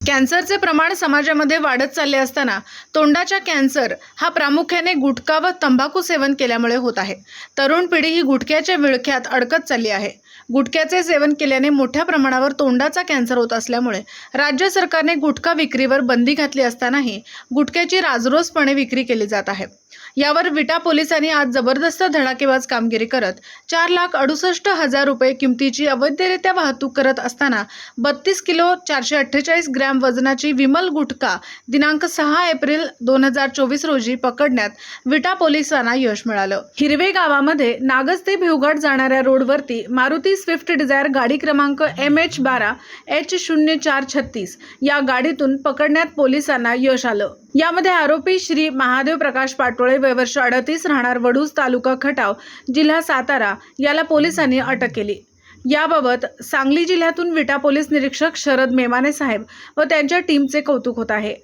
कॅन्सरचे प्रमाण समाजामध्ये वाढत चालले असताना तोंडाच्या कॅन्सर हा प्रामुख्याने गुटखा व तंबाखू सेवन केल्यामुळे होत आहे. तरुण पिढी ही गुटख्याच्या विळख्यात अडकत चालली आहे. गुटख्याचे सेवन केल्याने मोठ्या प्रमाणावर तोंडाचा कॅन्सर होत असल्यामुळे राज्य सरकारने गुटखा विक्रीवर बंदी घातली असतानाही गुटख्याची राजरोसपणे विक्री केली जात आहे. यावर विटा पोलिसांनी आज जबरदस्त धडाकेबाज कामगिरी करत चार लाख अडुसष्ट हजार रुपये किमतीची अवैधरित्या वाहतूक करत असताना बत्तीस किलो चारशे अठ्ठेचाळीस ग्रॅम वजनाची विमल गुटखा दिनांक सहा एप्रिल दोन हजार चोवीस रोजी पकडण्यात विटा पोलिसांना यश मिळालं. हिरवे गावामध्ये नागज ते भिवघाट जाणाऱ्या रोडवरती मारुती स्विफ्ट डिझायर गाडी क्रमांक एम एच बारा एच शून्य चार छत्तीस या गाडीतून पकडण्यात पोलिसांना यश आलं. यामध्ये आरोपी श्री महादेव प्रकाश पाटोळे वयवर्ष अडतीस राहणार वडूज तालुका खटाव जिल्हा सातारा याला पोलिसांनी अटक केली. याबाबत सांगली जिल्ह्यातून विटा पोलीस निरीक्षक शरद मेमाने साहेब व त्यांच्या टीमचे कौतुक होत आहे.